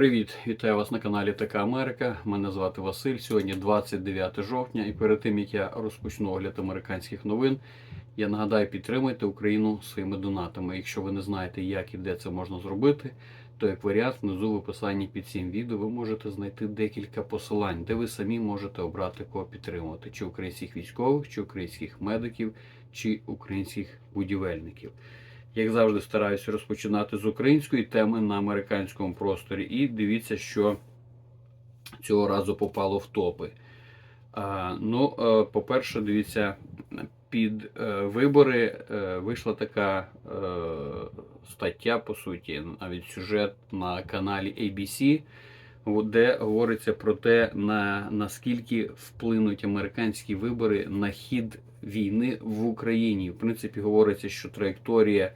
Привіт, вітаю вас на каналі Така Америка. Мене звати Василь. Сьогодні 29 жовтня, і перед тим як я розпочну огляд американських новин, я нагадаю, підтримуйте Україну своїми донатами. Якщо ви не знаєте, як і де це можна зробити, то як варіант внизу в описанні під цим відео ви можете знайти декілька посилань, де ви самі можете обрати кого підтримувати: чи українських військових, чи українських медиків, чи українських будівельників. Як завжди, стараюся розпочинати з української теми на американському просторі. І дивіться, що цього разу попало в топи. А, ну, е, по-перше, дивіться, під е, вибори е, вийшла така стаття, по суті, навіть сюжет на каналі ABC, де говориться про те, на, наскільки вплинуть американські вибори на хід війни в Україні. В принципі, говориться, що траєкторія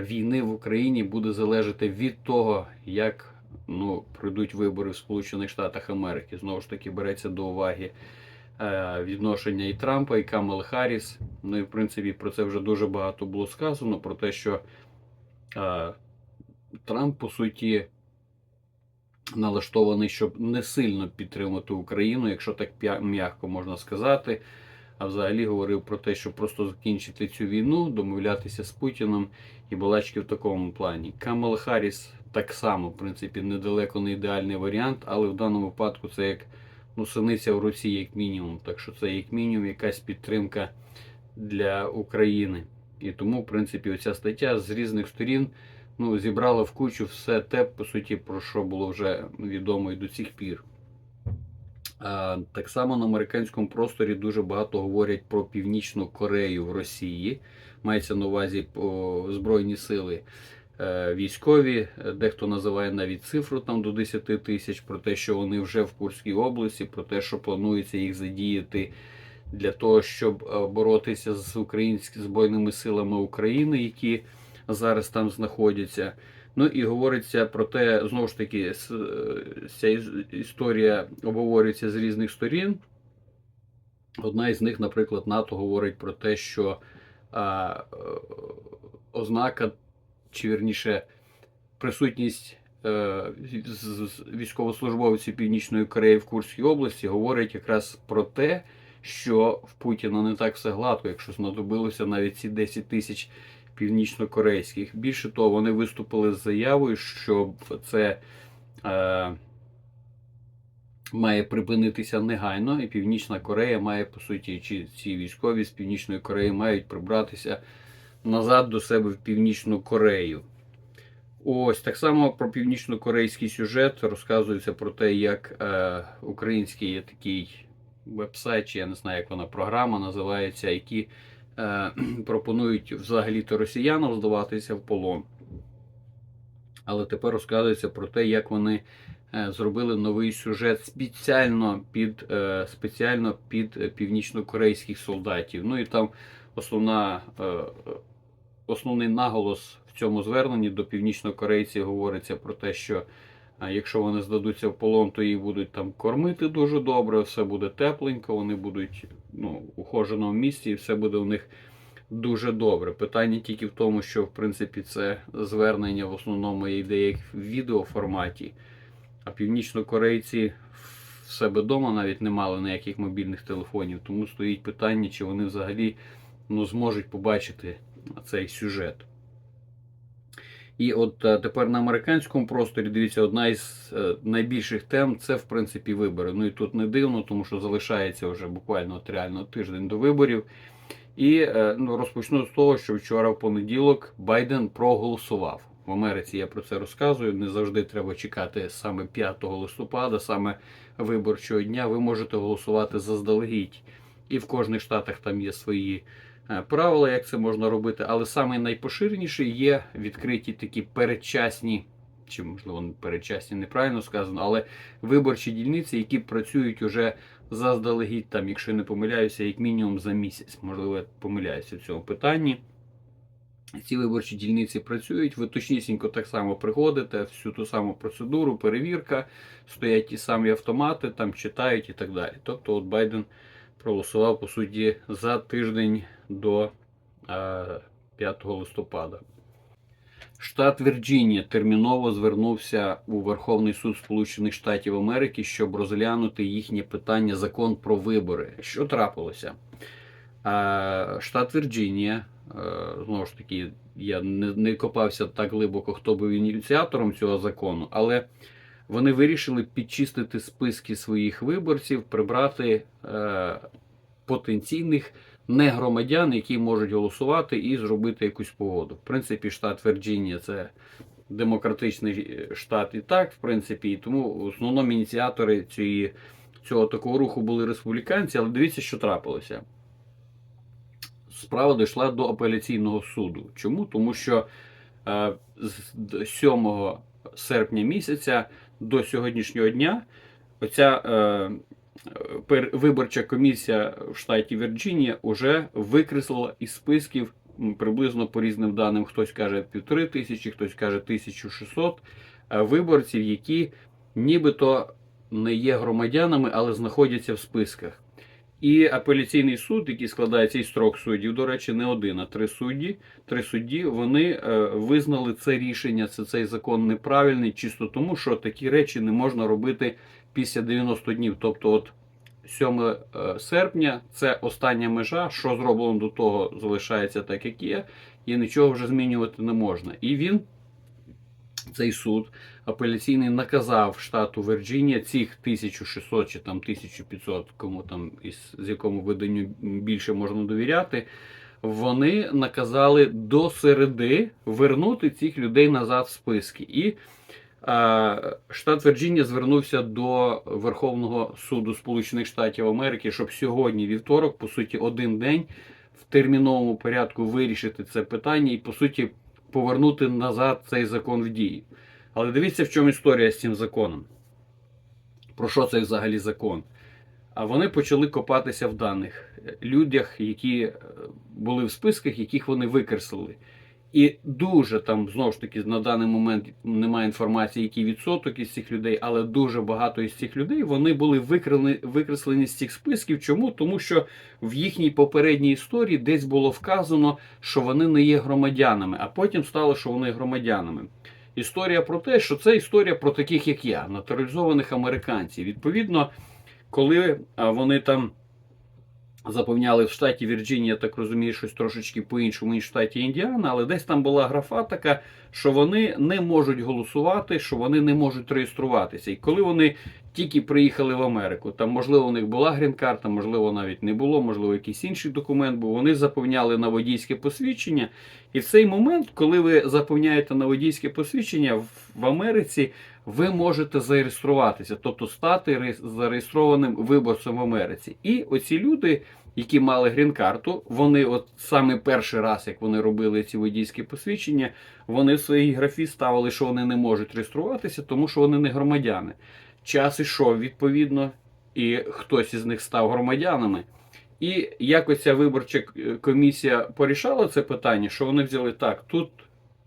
війни в Україні буде залежати від того, як ну, пройдуть вибори в Сполучених Штатах Америки. Знову ж таки, береться до уваги е, відношення і Трампа, і Камали Харріс. Ну і в принципі про це вже дуже багато було сказано. Про те, що е, Трамп, по суті, налаштований, щоб не сильно підтримати Україну, якщо так м'яко можна сказати. А взагалі говорив про те, що просто закінчити цю війну, домовлятися з Путіном і балачки в такому плані. Камала Харріс так само, в принципі, недалеко не ідеальний варіант, але в даному випадку це як ну, синиця в руці, як мінімум. Так що це як мінімум якась підтримка для України. І тому, в принципі, оця стаття з різних сторін ну, зібрала в кучу все те, по суті, про що було вже відомо і до цих пір. Так само на американському просторі дуже багато говорять про Північну Корею в Росії. Мається на увазі Збройні сили е, військові. Дехто називає навіть цифру там до 10 тисяч, про те, що вони вже в Курській області, про те, що планується їх задіяти для того, щоб е, боротися з українськими збройними силами України, які зараз там знаходяться. Ну і говориться про те, знову ж таки, е, ця історія обговорюється з різних сторін. Одна із них, наприклад, НАТО говорить про те, що а, е, ознака, чи вірніше, присутність е, військовослужбовців Північної Кореї в Курській області говорить якраз про те, що в Путіна не так все гладко, якщо знадобилося навіть ці 10 тисяч північнокорейських. Більше того, вони виступили з заявою, що це е, має припинитися негайно, і Північна Корея має, по суті, чи ці військові з Північної Кореї мають прибратися назад до себе в Північну Корею. Ось так само про північно-корейський сюжет розказується про те, як е, український є такий вебсайт, чи я не знаю, як вона програма називається, які пропонують взагалі-то росіянам здаватися в полон. Але тепер розказується про те, як вони е, зробили новий сюжет спеціально під, е, спеціально під е, північно-корейських солдатів. Ну і там основна, е, е, основний наголос в цьому зверненні до північнокорейців говориться про те, що якщо вони здадуться в полон, то їх будуть там кормити дуже добре, все буде тепленько, вони будуть ну, ухоженому місці, і все буде у них дуже добре. Питання тільки в тому, що в принципі це звернення в основному йде як в відеоформаті, а північнокорейці в себе вдома навіть не мали ніяких мобільних телефонів, тому стоїть питання, чи вони взагалі ну, зможуть побачити цей сюжет. І от е, тепер на американському просторі, дивіться, одна із е, найбільших тем це в принципі вибори. Ну і тут не дивно, тому що залишається вже буквально от реально тиждень до виборів. І е, ну, розпочну з того, що вчора в понеділок Байден проголосував. В Америці я про це розказую. Не завжди треба чекати саме 5 листопада, саме виборчого дня. Ви можете голосувати заздалегідь. І в кожних штатах там є свої правила, як це можна робити. Але саме найпоширеніший є відкриті такі передчасні, чи можливо передчасні неправильно сказано, але виборчі дільниці, які працюють уже заздалегідь, там, якщо не помиляюся, як мінімум за місяць. Можливо, я помиляюся в цьому питанні. Ці виборчі дільниці працюють, ви точнісінько так само приходите, всю ту саму процедуру, перевірка, стоять ті самі автомати, там читають і так далі. Тобто, от Байден проголосував по суті за тиждень до е, 5 листопада. Штат Вірджинія терміново звернувся у Верховний суд Сполучених Штатів Америки, щоб розглянути їхнє питання закон про вибори. Що трапилося? Штат Вірджинія, е, знову ж таки, я не копався так глибоко, хто був ініціатором цього закону, але вони вирішили підчистити списки своїх виборців, прибрати е, потенційних негромадян, які можуть голосувати і зробити якусь погоду. В принципі, штат Вірджинія це демократичний е, штат і так, в принципі, і тому в основному ініціатори цієї, цього такого руху були республіканці, але дивіться, що трапилося. Справа дійшла до апеляційного суду. Чому? Тому що е, з 7 серпня місяця до сьогоднішнього дня оця е, виборча комісія в штаті Вірджинія вже викреслила із списків приблизно по різним даним. Хтось каже півтори тисячі, хтось каже 1600 е, виборців, які нібито не є громадянами, але знаходяться в списках. І апеляційний суд, який складається із трьох суддів, до речі, не один, а три судді. Три судді вони е, визнали це рішення, це цей закон неправильний, чисто тому, що такі речі не можна робити після 90 днів. Тобто, от 7 е, серпня це остання межа. Що зроблено до того, залишається так, як є, і нічого вже змінювати не можна. І він, цей суд апеляційний, наказав штату Вірджинія цих 1600 чи там 1500, кому там із з якому виданню більше можна довіряти. Вони наказали до середи вернути цих людей назад в списки. І а, штат Вірджинія звернувся до Верховного суду Сполучених Штатів Америки, щоб сьогодні, вівторок, по суті, один день в терміновому порядку вирішити це питання і, по суті, повернути назад цей закон в дії. Але дивіться, в чому історія з цим законом. Про що це взагалі закон? А вони почали копатися в даних е, людях, які е, були в списках, яких вони викреслили. І дуже там знову ж таки на даний момент немає інформації, який відсоток із цих людей, але дуже багато із цих людей вони були викреслені, викреслені з цих списків. Чому? Тому що в їхній попередній історії десь було вказано, що вони не є громадянами, а потім стало, що вони громадянами. Історія про те, що це історія про таких, як я, натуралізованих американців. Відповідно, коли вони там заповняли в штаті Вірджинія, так розумію, щось трошечки по-іншому, ніж в штаті Індіана, але десь там була графа така, що вони не можуть голосувати, що вони не можуть реєструватися. І коли вони тільки приїхали в Америку, там, можливо, у них була грін-карта, можливо, навіть не було, можливо, якийсь інший документ був, вони заповняли на водійське посвідчення. І в цей момент, коли ви заповняєте на водійське посвідчення в Америці, ви можете зареєструватися, тобто стати зареєстрованим виборцем в Америці. І оці люди, які мали грін-карту, вони от саме перший раз, як вони робили ці водійські посвідчення, вони в своїй графі ставили, що вони не можуть реєструватися, тому що вони не громадяни. Час ішов відповідно, і хтось із них став громадянами. І як оця виборча комісія порішала це питання, що вони взяли так, тут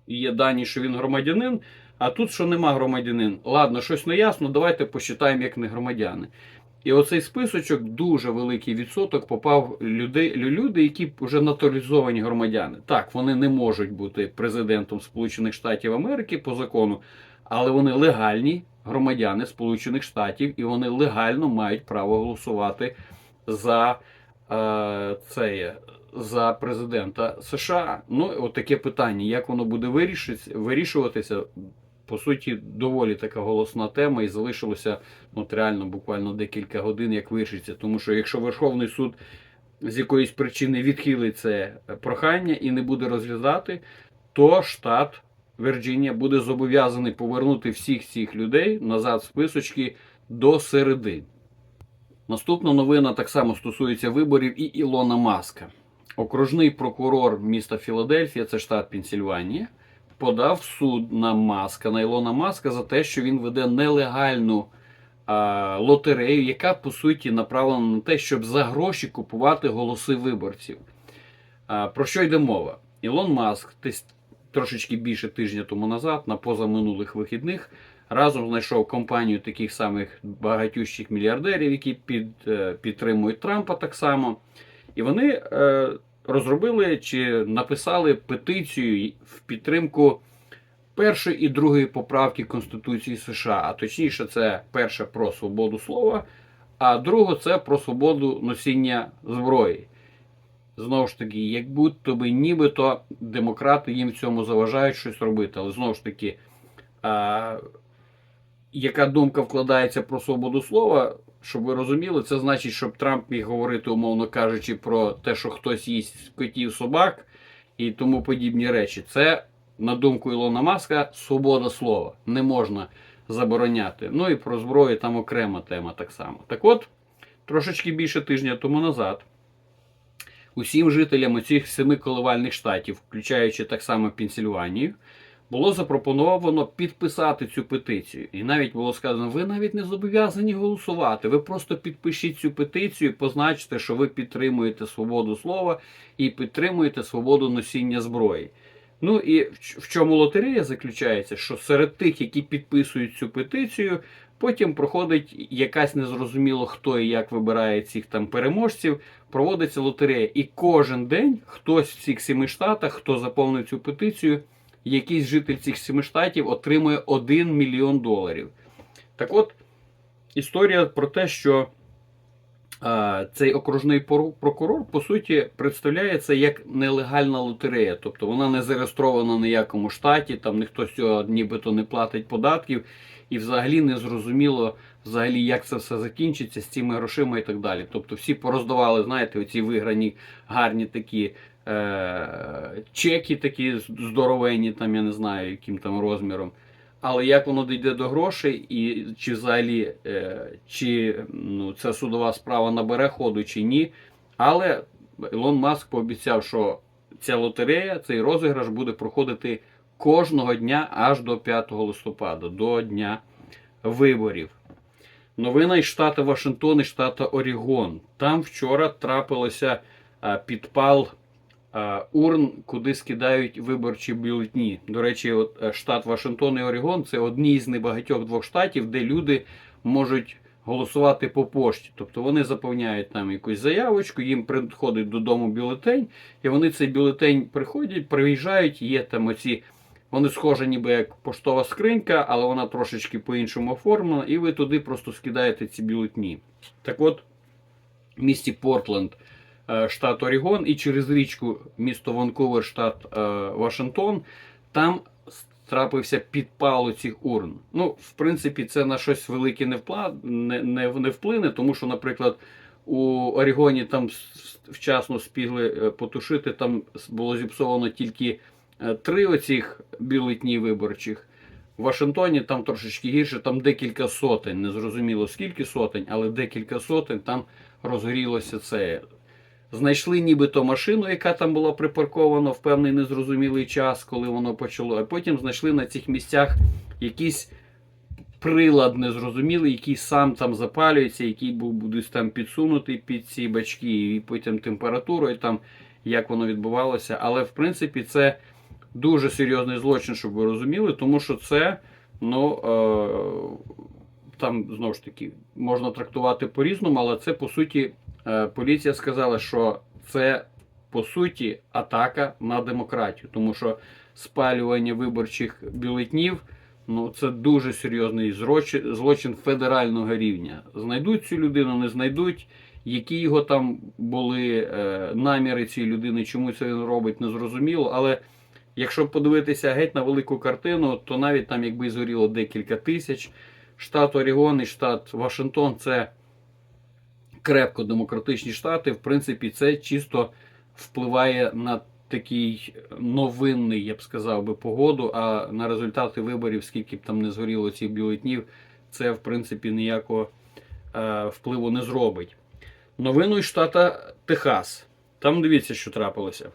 є дані, що він громадянин, а тут що нема громадянин. Ладно, щось не ясно, давайте посчитаємо як не громадяни. І оцей списочок дуже великий відсоток попав людей, лю- люди, які вже натуралізовані громадяни. Так, вони не можуть бути президентом Сполучених Штатів Америки по закону, але вони легальні громадяни Сполучених Штатів, і вони легально мають право голосувати за е, це за президента США. Ну, от таке питання, як воно буде вирішуватися. По суті, доволі така голосна тема, і залишилося ну, реально буквально декілька годин, як вирішиться. Тому що якщо Верховний суд з якоїсь причини відхилить це прохання і не буде розглядати, то штат Вірджинія буде зобов'язаний повернути всіх цих людей назад в списочки до середи. Наступна новина так само стосується виборів і Ілона Маска. Окружний прокурор міста Філадельфія, це штат Пенсільванія, подав в суд на Маска, на Ілона Маска за те, що він веде нелегальну а, лотерею, яка по суті направлена на те, щоб за гроші купувати голоси виборців. А, про що йде мова? Ілон Маск трошечки більше тижня тому назад, на позаминулих вихідних, разом знайшов компанію таких самих багатющих мільярдерів, які під, е, підтримують Трампа так само. І вони е, розробили чи написали петицію в підтримку першої і другої поправки Конституції США. А точніше, це перше про свободу слова, а друге це про свободу носіння зброї. Знову ж таки, як будто би нібито демократи їм в цьому заважають щось робити. Але знову ж таки, а, яка думка вкладається про свободу слова, щоб ви розуміли, це значить, щоб Трамп міг говорити, умовно кажучи, про те, що хтось їсть котів собак і тому подібні речі. Це, на думку Ілона Маска, свобода слова. Не можна забороняти. Ну і про зброю там окрема тема так само. Так от, трошечки більше тижня тому назад. Усім жителям оцих семи коливальних штатів, включаючи так само Пенсільванію, було запропоновано підписати цю петицію. І навіть було сказано, ви навіть не зобов'язані голосувати. Ви просто підпишіть цю петицію, позначте, що ви підтримуєте свободу слова і підтримуєте свободу носіння зброї. Ну і в чому лотерея заключається, що серед тих, які підписують цю петицію, потім проходить якась незрозуміло хто і як вибирає цих там переможців, проводиться лотерея. І кожен день хтось в цих семи штатах, хто заповнив цю петицію, якийсь житель цих семи штатів отримує 1 мільйон доларів. Так от, історія про те, що а, цей окружний прокурор, по суті, представляє це як нелегальна лотерея. Тобто вона не зареєстрована в ніякому штаті, там ніхто з цього нібито не платить податків, і взагалі не зрозуміло, взагалі, як це все закінчиться з цими грошима і так далі. Тобто всі пороздавали, знаєте, оці виграні гарні такі е- чеки, такі здоровенні, там я не знаю, яким там розміром. Але як воно дійде до грошей, і чи взагалі е, чи ну, ця судова справа набере ходу чи ні. Але Ілон Маск пообіцяв, що ця лотерея, цей розіграш буде проходити кожного дня аж до 5 листопада, до дня виборів. Новина із штату Вашингтон і штату Орігон. Там вчора трапилося підпал а, урн, куди скидають виборчі бюлетні. До речі, от е, штат Вашингтон і Орігон це одні з небагатьох двох штатів, де люди можуть голосувати по пошті. Тобто вони заповняють там якусь заявочку, їм приходить додому бюлетень, і вони цей бюлетень приходять, приїжджають, є там оці. Вони схожі ніби як поштова скринька, але вона трошечки по-іншому оформлена, і ви туди просто скидаєте ці бюлетні. Так от, в місті Портленд, штат Орігон, і через річку місто Ванкувер, штат е, Вашингтон, там трапився підпал цих урн. Ну, в принципі, це на щось велике не, впла... не, не, не вплине, тому що, наприклад, у Орігоні там вчасно спігли е, потушити, там було зіпсовано тільки е, три оцих бюлетні виборчих. В Вашингтоні там трошечки гірше, там декілька сотень, не зрозуміло скільки сотень, але декілька сотень там розгорілося це. Знайшли нібито машину, яка там була припаркована в певний незрозумілий час, коли воно почало. А потім знайшли на цих місцях якийсь прилад незрозумілий, який сам там запалюється, який був десь там підсунутий під ці бачки, і потім температура, і там як воно відбувалося. Але в принципі це дуже серйозний злочин, щоб ви розуміли, тому що це, ну. Е- там знову ж таки можна трактувати по-різному, але це по суті поліція сказала, що це по суті атака на демократію, тому що спалювання виборчих бюлетнів ну це дуже серйозний злочин федерального рівня. Знайдуть цю людину, не знайдуть. Які його там були е, наміри цієї людини, чому це він робить, не зрозуміло. Але якщо подивитися геть на велику картину, то навіть там, якби згоріло декілька тисяч, штат Орігон і штат Вашингтон це крепко демократичні штати. В принципі, це чисто впливає на такий новинний, я б сказав би, погоду, а на результати виборів, скільки б там не згоріло цих бюлетнів, це в принципі ніякого е, впливу не зробить. Новину із штата Техас. Там дивіться, що трапилося.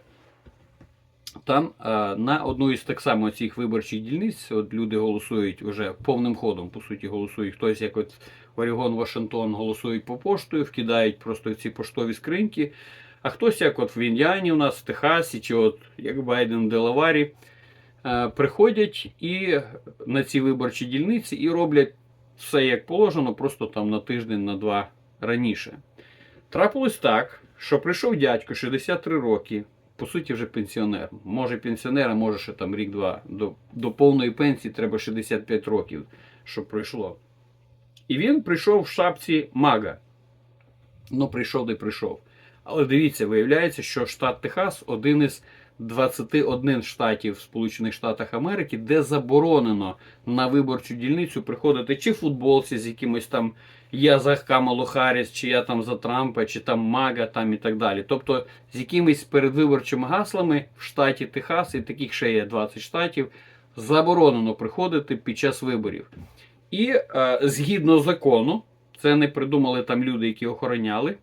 Там е, на одну із так само цих виборчих дільниць от люди голосують вже повним ходом, по суті, голосують. Хтось, як от Орігон, Вашингтон, голосують по поштою, вкидають просто ці поштові скриньки. А хтось, як от в Індіані у нас, в Техасі, чи от як Байден Делаварі, е, приходять і на ці виборчі дільниці і роблять все як положено, просто там на тиждень, на два раніше. Трапилось так, що прийшов дядько 63 роки, по суті, вже пенсіонер. Може пенсіонер, а може ще там рік-два. До, до повної пенсії треба 65 років, щоб пройшло. І він прийшов в шапці мага. Ну, прийшов де прийшов. Але дивіться, виявляється, що штат Техас один із 21 штатів в Сполучених Штатах Америки, де заборонено на виборчу дільницю приходити чи футболці з якимось там я за Камалу Харріс, чи я там за Трампа, чи там Мага, там і так далі. Тобто з якимись передвиборчими гаслами в штаті Техас, і таких ще є 20 штатів, заборонено приходити під час виборів. І е, згідно закону, це не придумали там люди, які охороняли.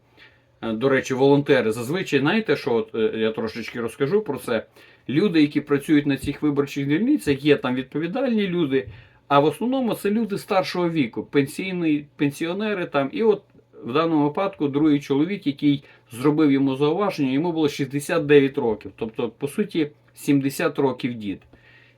Е, До речі, волонтери зазвичай знаєте, що от, е, я трошечки розкажу про це. Люди, які працюють на цих виборчих дільницях, є там відповідальні люди, а в основному це люди старшого віку, пенсійні, пенсіонери там. І от в даному випадку другий чоловік, який зробив йому зауваження, йому було 69 років, тобто, по суті, 70 років дід.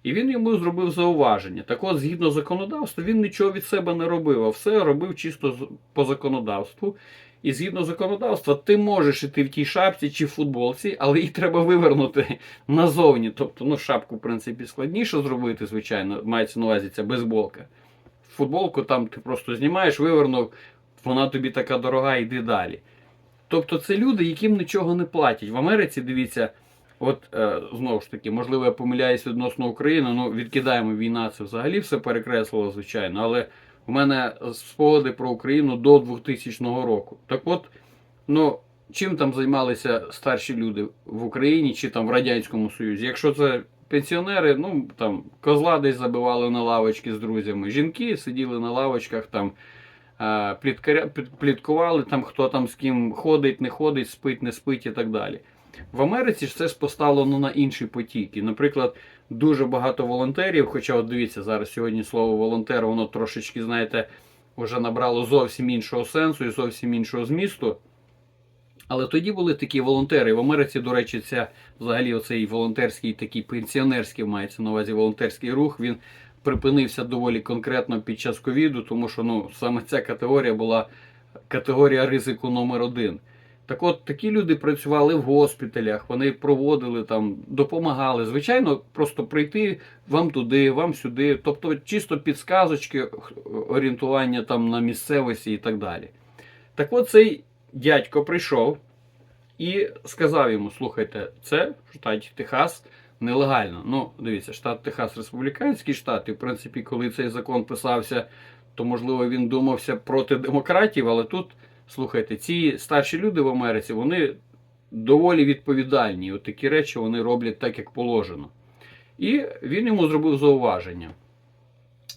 І він йому зробив зауваження. Так от, згідно законодавства, він нічого від себе не робив, а все робив чисто по законодавству. І згідно законодавства, ти можеш іти в тій шапці чи в футболці, але її треба вивернути назовні. Тобто, ну, шапку, в принципі, складніше зробити, звичайно, мається на увазі ця бейсболка. Футболку там ти просто знімаєш, вивернув, вона тобі така дорога, йди далі. Тобто, це люди, яким нічого не платять. В Америці, дивіться, от е, знову ж таки, можливо, я помиляюсь відносно України, ну відкидаємо війна, це взагалі все перекреслило, звичайно. Але у мене спогади про Україну до 2000 року. Так от, ну, чим там займалися старші люди в Україні чи там в Радянському Союзі? Якщо це пенсіонери, ну там козла десь забивали на лавочки з друзями. Жінки сиділи на лавочках там. е, Пліткували там, хто там з ким ходить, не ходить, спить, не спить і так далі. В Америці ж це ж поставлено на інші потіки. Наприклад, дуже багато волонтерів, хоча от дивіться, зараз сьогодні слово волонтер, воно трошечки, знаєте, вже набрало зовсім іншого сенсу і зовсім іншого змісту. Але тоді були такі волонтери. В Америці, до речі, ця взагалі оцей волонтерський, такий пенсіонерський мається на увазі волонтерський рух. Він припинився доволі конкретно під час ковіду, тому що ну, саме ця категорія була категорія ризику номер один. Так от такі люди працювали в госпіталях, вони проводили там, допомагали. Звичайно, просто прийти вам туди, вам сюди, тобто чисто підсказочки, орієнтування там на місцевості і так далі. Так от цей дядько прийшов і сказав йому: слухайте, це в штаті Техас нелегально. Ну, дивіться, штат Техас республіканський штат, і в принципі, коли цей закон писався, то можливо він думався проти демократів, але тут. Слухайте, ці старші люди в Америці, вони доволі відповідальні. От такі речі вони роблять так, як положено. І він йому зробив зауваження.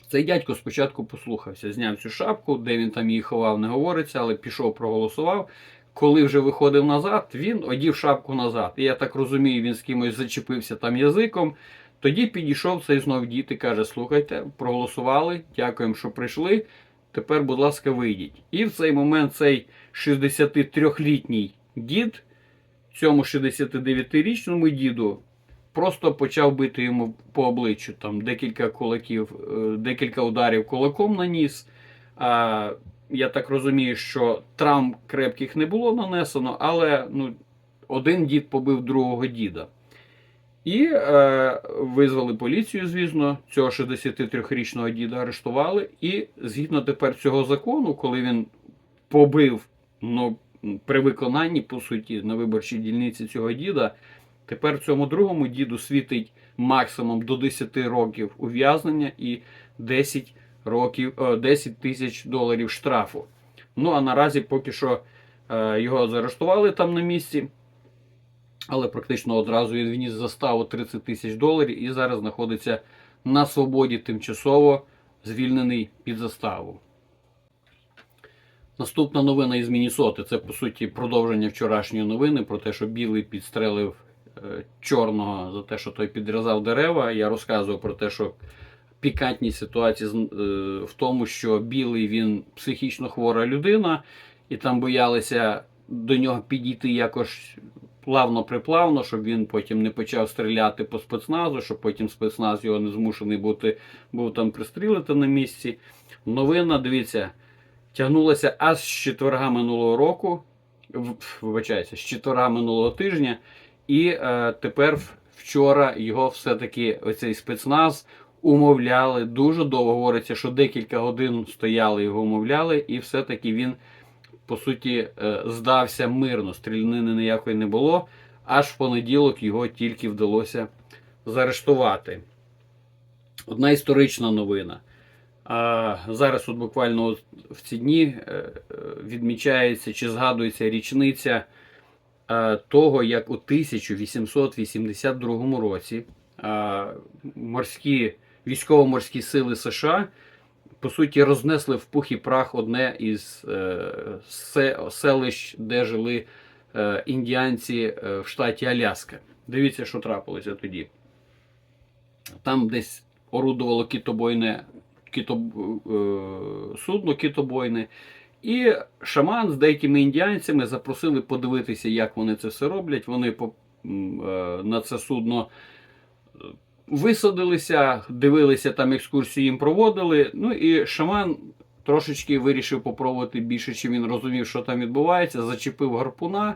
Цей дядько спочатку послухався, зняв цю шапку, де він там її ховав, не говориться, але пішов, проголосував. Коли вже виходив назад, він одів шапку назад. І я так розумію, він з кимось зачепився там язиком. Тоді підійшов цей знов дід і каже: слухайте, проголосували, дякуємо, що прийшли. Тепер, будь ласка, вийдіть. І в цей момент цей 63-літній дід, цьому 69-річному діду, просто почав бити йому по обличчю. Там декілька кулаків, е, декілька ударів кулаком наніс. А, я так розумію, що травм крепких не було нанесено, але ну, один дід побив другого діда. І е, визвали поліцію, звісно, цього 63-річного діда арештували. І згідно тепер цього закону, коли він побив ну, при виконанні, по суті, на виборчій дільниці цього діда, тепер цьому другому діду світить максимум до 10 років ув'язнення і 10 років, е, 10 тисяч доларів штрафу. Ну а наразі поки що е, його заарештували там на місці але практично одразу він вніс заставу 30 тисяч доларів і зараз знаходиться на свободі тимчасово звільнений під заставу. Наступна новина із Мінісоти. Це по суті продовження вчорашньої новини про те, що білий підстрелив е, чорного за те, що той підрізав дерева. Я розказував про те, що пікантність ситуації е, в тому, що білий він психічно хвора людина, і там боялися до нього підійти якось плавно-приплавно, щоб він потім не почав стріляти по спецназу, щоб потім спецназ його не змушений бути, був там пристрілити на місці. Новина, дивіться, тягнулася аж з четверга минулого року, в- вибачаюся, з четверга минулого тижня. І е, тепер вчора його все-таки оцей спецназ умовляли. Дуже довго говориться, що декілька годин стояли його умовляли, і все-таки він, по суті, е, здався мирно. Стрілянини ніякої не було. Аж в понеділок його тільки вдалося заарештувати. Одна історична новина. А, зараз, от буквально в ці дні е, е, відмічається чи згадується річниця того, як у 1882 році морські військово-морські сили США по суті рознесли в пух і прах одне із е, се- селищ, де жили е, індіанці е, в штаті Аляска. Дивіться, що трапилося тоді. Там десь орудувало китобойне кито, е, судно китобойне. І шаман з деякими індіанцями запросили подивитися, як вони це все роблять. Вони е, на це судно висадилися, дивилися там екскурсії їм проводили. Ну і шаман трошечки вирішив попробувати більше, чим він розумів, що там відбувається. Зачепив гарпуна,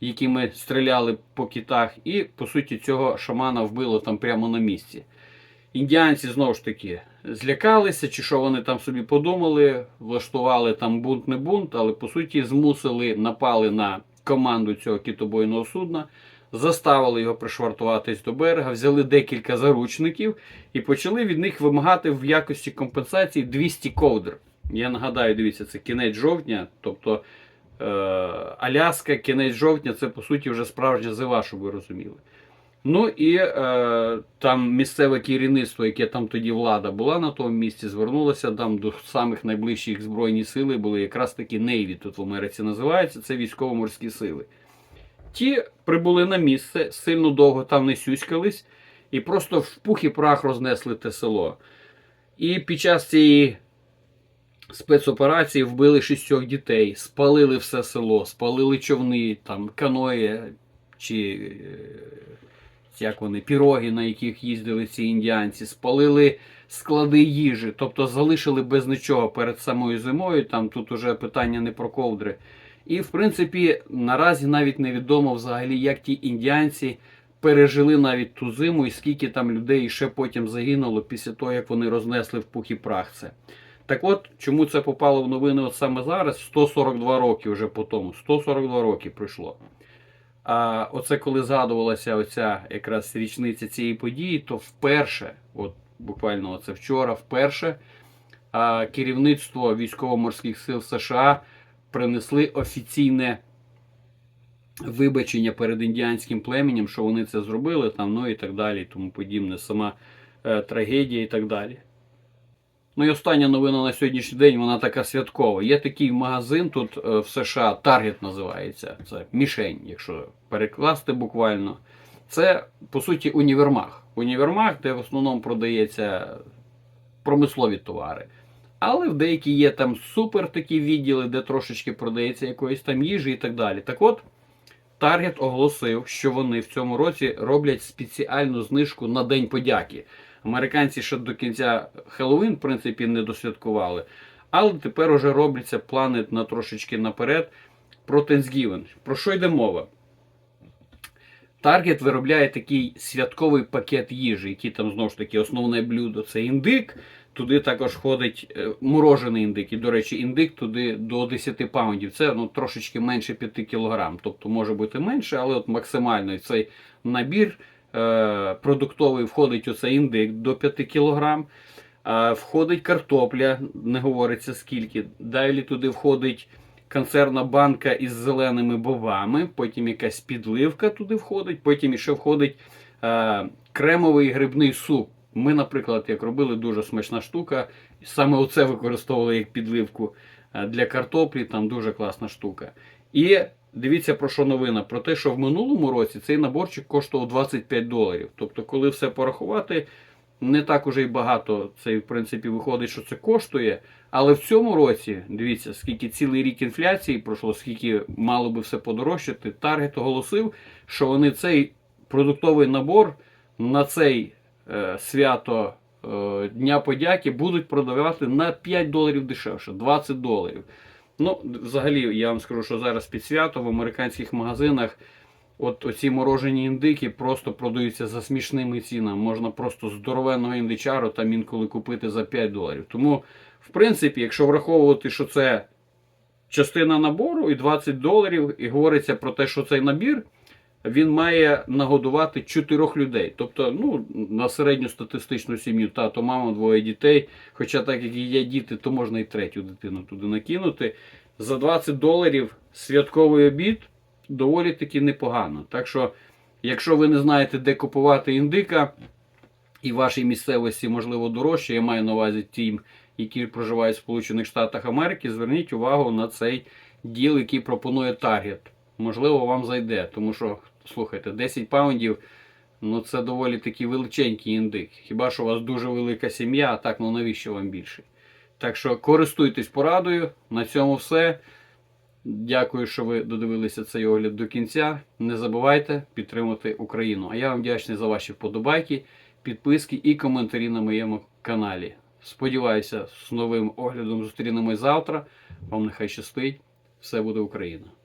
якими стріляли по китах, і по суті цього шамана вбило там прямо на місці. Індіанці знову ж таки злякалися, чи що вони там собі подумали, влаштували там бунт не бунт, але по суті змусили, напали на команду цього китобойного судна, заставили його пришвартуватись до берега, взяли декілька заручників і почали від них вимагати в якості компенсації 200 ковдр. Я нагадаю, дивіться, це кінець жовтня, тобто е, Аляска, кінець жовтня це по суті вже справжня зима, щоб ви розуміли. Ну і е, там місцеве керівництво, яке там тоді влада була на тому місці, звернулося там до самих найближчих збройні сили, були якраз такі Нейві, тут в Америці називаються, це військово-морські сили. Ті прибули на місце, сильно довго там не сюськались, і просто в пух і прах рознесли те село. І під час цієї спецоперації вбили шістьох дітей, спалили все село, спалили човни, там каної чи е, як вони, піроги, на яких їздили ці індіанці, спалили склади їжі, тобто залишили без нічого перед самою зимою. Там тут уже питання не про ковдри. І в принципі, наразі навіть невідомо взагалі, як ті індіанці пережили навіть ту зиму, і скільки там людей ще потім загинуло після того, як вони рознесли в пух і прах це. Так от, чому це попало в новини от саме зараз? 142 роки вже по тому. 142 роки пройшло. А оце коли згадувалася оця якраз річниця цієї події, то вперше, от буквально оце вчора, вперше керівництво військово-морських сил США принесли офіційне вибачення перед індіанським племенем, що вони це зробили, там, ну і так далі, тому подібне, сама е, трагедія і так далі. Ну і остання новина на сьогоднішній день, вона така святкова. Є такий магазин тут е, в США, Target називається. Це мішень, якщо перекласти буквально. Це, по суті, універмаг. Універмаг, де в основному продається промислові товари. Але в деякі є там супер такі відділи, де трошечки продається якоїсь там їжі і так далі. Так от, Target оголосив, що вони в цьому році роблять спеціальну знижку на День подяки. Американці ще до кінця Хеллоуін, в принципі, не досвяткували. Але тепер уже робляться плани на трошечки наперед про Thanksgiving. Про що йде мова? Target виробляє такий святковий пакет їжі, який там знову ж таки основне блюдо це індик. Туди також входить е, морожений індик. І, до речі, індик туди до 10 паундів. Це ну, трошечки менше 5 кілограм. Тобто може бути менше, але от максимально цей набір е, продуктовий входить оцей індик до 5 кілограм. Е, входить картопля, не говориться скільки. Далі туди входить консервна банка із зеленими бобами, потім якась підливка туди входить, потім ще входить е, кремовий грибний суп. Ми, наприклад, як робили, дуже смачна штука. Саме оце використовували як підливку е, для картоплі, там дуже класна штука. І дивіться про що новина: про те, що в минулому році цей наборчик коштував 25 доларів. Тобто, коли все порахувати, не так уже й багато це, в принципі, виходить, що це коштує. Але в цьому році, дивіться, скільки цілий рік інфляції пройшло, скільки мало би все подорожчати. Таргет оголосив, що вони цей продуктовий набор на цей свято е, Дня подяки будуть продавати на 5 доларів дешевше, 20 доларів. Ну, взагалі, я вам скажу, що зараз під свято в американських магазинах От оці морожені індики просто продаються за смішними цінами. Можна просто здоровенного індичару там інколи купити за 5 доларів. Тому, в принципі, якщо враховувати, що це частина набору і 20 доларів, і говориться про те, що цей набір він має нагодувати чотирьох людей. Тобто, ну, на середню статистичну сім'ю, тато, мама, двоє дітей. Хоча так як є діти, то можна і третю дитину туди накинути. За 20 доларів святковий обід доволі таки непогано. Так що, якщо ви не знаєте, де купувати індика, і в вашій місцевості, можливо, дорожче, я маю на увазі тим, які проживають в Сполучених Штатах Америки, зверніть увагу на цей діл, який пропонує Target. Можливо, вам зайде, тому що, слухайте, 10 паундів ну це доволі таки величенький індик. Хіба що у вас дуже велика сім'я, а так ну навіщо вам більше? Так що користуйтесь порадою. На цьому все. Дякую, що ви додивилися цей огляд до кінця. Не забувайте підтримати Україну. А я вам вдячний за ваші вподобайки, підписки і коментарі на моєму каналі. Сподіваюся, з новим оглядом зустрінемось завтра. Вам нехай щастить. Все буде Україна!